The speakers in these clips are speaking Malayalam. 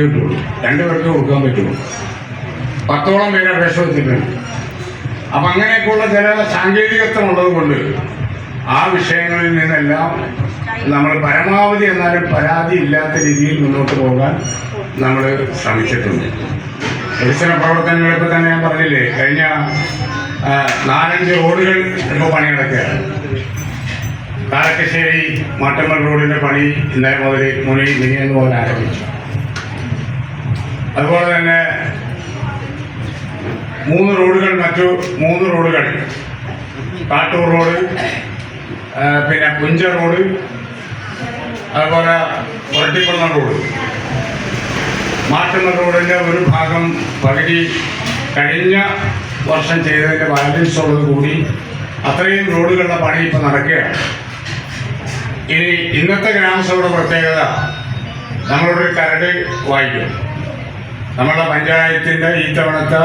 കിട്ടുള്ളൂ രണ്ടു പേർക്ക് കൊടുക്കാൻ പറ്റുള്ളൂ. പത്തോളം പേര് അപേക്ഷ വെച്ചിട്ടുണ്ട്. അപ്പം അങ്ങനെയൊക്കെയുള്ള ചില സാങ്കേതികത്വം ഉള്ളത് കൊണ്ട് ആ വിഷയങ്ങളിൽ നിന്നെല്ലാം നമ്മൾ പരമാവധി എന്നാലും പരാതി ഇല്ലാത്ത രീതിയിൽ മുന്നോട്ട് പോകാൻ നമ്മൾ ശ്രമിച്ചിട്ടുണ്ട്. വികസന പ്രവർത്തനങ്ങൾ ഇപ്പം തന്നെ ഞാൻ പറഞ്ഞില്ലേ കഴിഞ്ഞ നാലഞ്ച് റോഡുകൾ ഇപ്പോൾ പണി നടക്കുകയാണ് കാരക്കശ്ശേരി മാട്ടമ്മൽ റോഡിന്റെ പണി ഇന്നലെ മുതൽ മുനി മിനിയെന്ന് പോലെ ആരംഭിച്ചു. അതുപോലെ തന്നെ മൂന്ന് റോഡുകൾ മറ്റു മൂന്ന് റോഡുകൾ. കാട്ടൂർ റോഡ് പിന്നെ പുഞ്ച റോഡ് അതുപോലെ ഒരട്ടിക്കുളം റോഡ്. മാറ്റുന്ന റോഡിന്റെ ഒരു ഭാഗം പകുതി കഴിഞ്ഞ വർഷം ചെയ്തതിന്റെ ബാലൻസ് ഉള്ളത് കൂടി അത്രയും റോഡുകളുടെ പണി ഇപ്പം നടക്കുകയാണ്. ഇനി ഇന്നത്തെ ഗ്രാമസഭയുടെ പ്രത്യേകത നമ്മളൊരു കരട് വായിക്കും. നമ്മുടെ പഞ്ചായത്തിന്റെ ഈ തവണത്തെ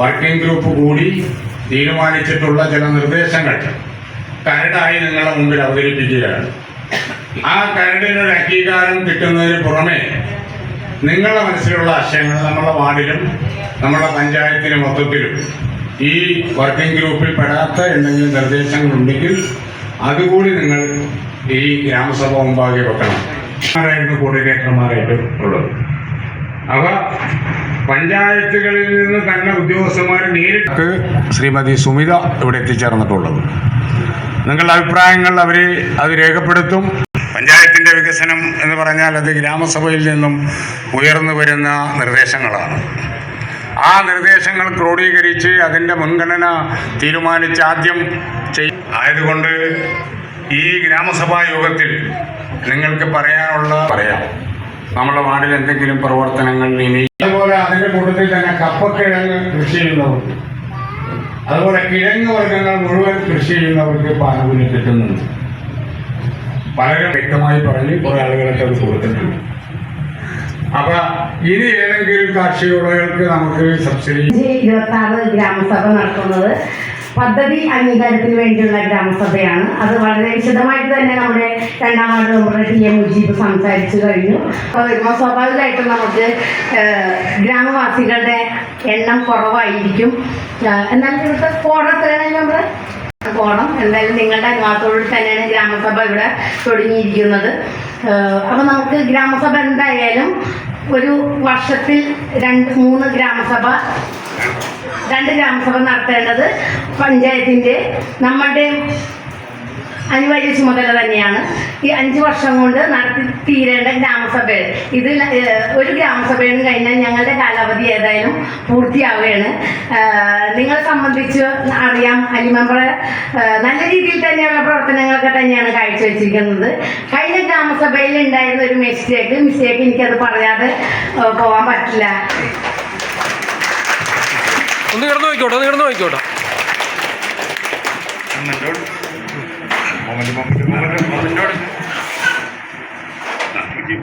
വർക്കിംഗ് ഗ്രൂപ്പ് കൂടി തീരുമാനിച്ചിട്ടുള്ള ചില നിർദ്ദേശങ്ങൾ. കരടായി നിങ്ങളുടെ മുമ്പിൽ അവതരിപ്പിക്കുകയാണ്. ആ കരടിനൊരു അംഗീകാരം കിട്ടുന്നതിന് പുറമെ നിങ്ങളുടെ മനസ്സിലുള്ള ആശയങ്ങൾ നമ്മുടെ വാർഡിലും നമ്മുടെ പഞ്ചായത്തിന് മൊത്തത്തിലും ഈ വർക്കിംഗ് ഗ്രൂപ്പിൽ പെടാത്ത എന്തെങ്കിലും നിർദ്ദേശങ്ങളുണ്ടെങ്കിൽ അതുകൂടി നിങ്ങൾ ഈ ഗ്രാമസഭ മുമ്പാകെ വെക്കണം. ആരായിരുന്നു കോർഡിനേറ്റർമാരായിട്ട് ഉള്ളത്? അവ പഞ്ചായത്തുകളിൽ നിന്ന് തന്നെ ഉദ്യോഗസ്ഥന്മാർ നേരിട്ട് ശ്രീമതി സുമിത ഇവിടെ എത്തിച്ചേർന്നിട്ടുള്ളത്. നിങ്ങളുടെ അഭിപ്രായങ്ങൾ അവർ അത് രേഖപ്പെടുത്തും. പഞ്ചായത്തിന്റെ വികസനം എന്ന് പറഞ്ഞാൽ അത് ഗ്രാമസഭയിൽ നിന്നും ഉയർന്നു വരുന്ന നിർദ്ദേശങ്ങളാണ്. ആ നിർദ്ദേശങ്ങൾ ക്രോഡീകരിച്ച് അതിന്റെ മുൻഗണന തീരുമാനിച്ച് ആദ്യം ചെയ് ആയതുകൊണ്ട് ഈ ഗ്രാമസഭാ യോഗത്തിൽ നിങ്ങൾക്ക് പറയാനുള്ള പറയാം. നമ്മുടെ വാർഡിൽ എന്തെങ്കിലും പ്രവർത്തനങ്ങൾ ഇനി അതുപോലെ അതിന്റെ കൂട്ടത്തിൽ തന്നെ കപ്പക്കിഴങ്ങ് കൃഷി ചെയ്യുന്നവർക്ക് അതുപോലെ കിഴങ്ങ് വർഗങ്ങൾ മുഴുവൻ കൃഷി ചെയ്യുന്നവർക്ക് ആനുകൂല്യം കിട്ടുന്നുണ്ട്. പലരും വ്യക്തമായി പറഞ്ഞ് കുറെ ആളുകളൊക്കെ അത് കൊടുത്തിട്ടുണ്ട്. അപ്പൊ ഇനി ഏതെങ്കിലും കാർഷിക വിളകൾക്ക് നമുക്ക് സബ്സിഡി ഇരുപത്തി ആറ് ഗ്രാമസഭ നടത്തുന്നത്. പദ്ധതി അംഗീകാരത്തിന് വേണ്ടിയുള്ള ഗ്രാമസഭയാണ്. അത് വളരെ വിശദമായിട്ട് തന്നെ നമ്മുടെ രണ്ടാം വാർഡ് മെമ്പറുടെ ടി എം മുജീബ് സംസാരിച്ചു കഴിഞ്ഞു. അപ്പോൾ സ്വാഭാവികമായിട്ടും നമുക്ക് ഗ്രാമവാസികളുടെ എണ്ണം കുറവായിരിക്കും. എന്നാൽ ഇവിടുത്തെ കോടം മെമ്പർ കോണം എന്തായാലും നിങ്ങളുടെ അനുവാദത്തോട് തന്നെയാണ് ഗ്രാമസഭ ഇവിടെ തുടങ്ങിയിരിക്കുന്നത്. അപ്പോൾ നമുക്ക് ഗ്രാമസഭ എന്തായാലും ഒരു വർഷത്തിൽ രണ്ട് മൂന്ന് ഗ്രാമസഭ രണ്ട് ഗ്രാമസഭ നടത്തേണ്ടത് പഞ്ചായത്തിന്റെ നമ്മളുടെ അനിവാര്യ ചുമതല തന്നെയാണ്. ഈ അഞ്ച് വർഷം കൊണ്ട് നടത്തി തീരേണ്ട ഗ്രാമസഭയിൽ ഇത്. ഒരു ഗ്രാമസഭയും കഴിഞ്ഞാൽ ഞങ്ങളുടെ കാലാവധി ഏതായാലും പൂർത്തിയാവുകയാണ്. നിങ്ങളെ സംബന്ധിച്ച് അറിയാം അനിമമ്പറ നല്ല രീതിയിൽ തന്നെയുള്ള പ്രവർത്തനങ്ങളൊക്കെ തന്നെയാണ് കാഴ്ചവെച്ചിരിക്കുന്നത്. കഴിഞ്ഞ ഗ്രാമസഭയിൽ ഉണ്ടായിരുന്ന ഒരു മിസ്റ്റേക്ക് മിസ്റ്റേക്ക് എനിക്കത് പറയാതെ പോകാൻ പറ്റില്ല. ഒന്ന് കിടന്നു നോക്കിക്കോട്ടെ ഒന്ന് കിടന്നു നോക്കിക്കോട്ടെ. ഓക്കെ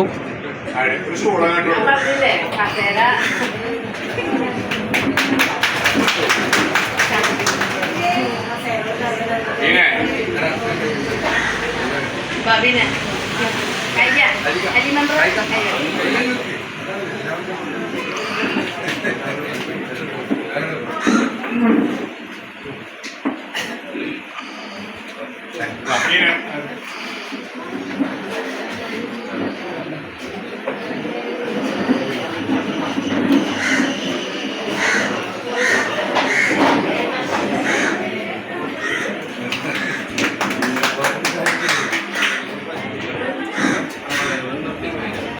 കൊടുത്തു. ബബിന്. കഴിയ അലി മെമ്പർ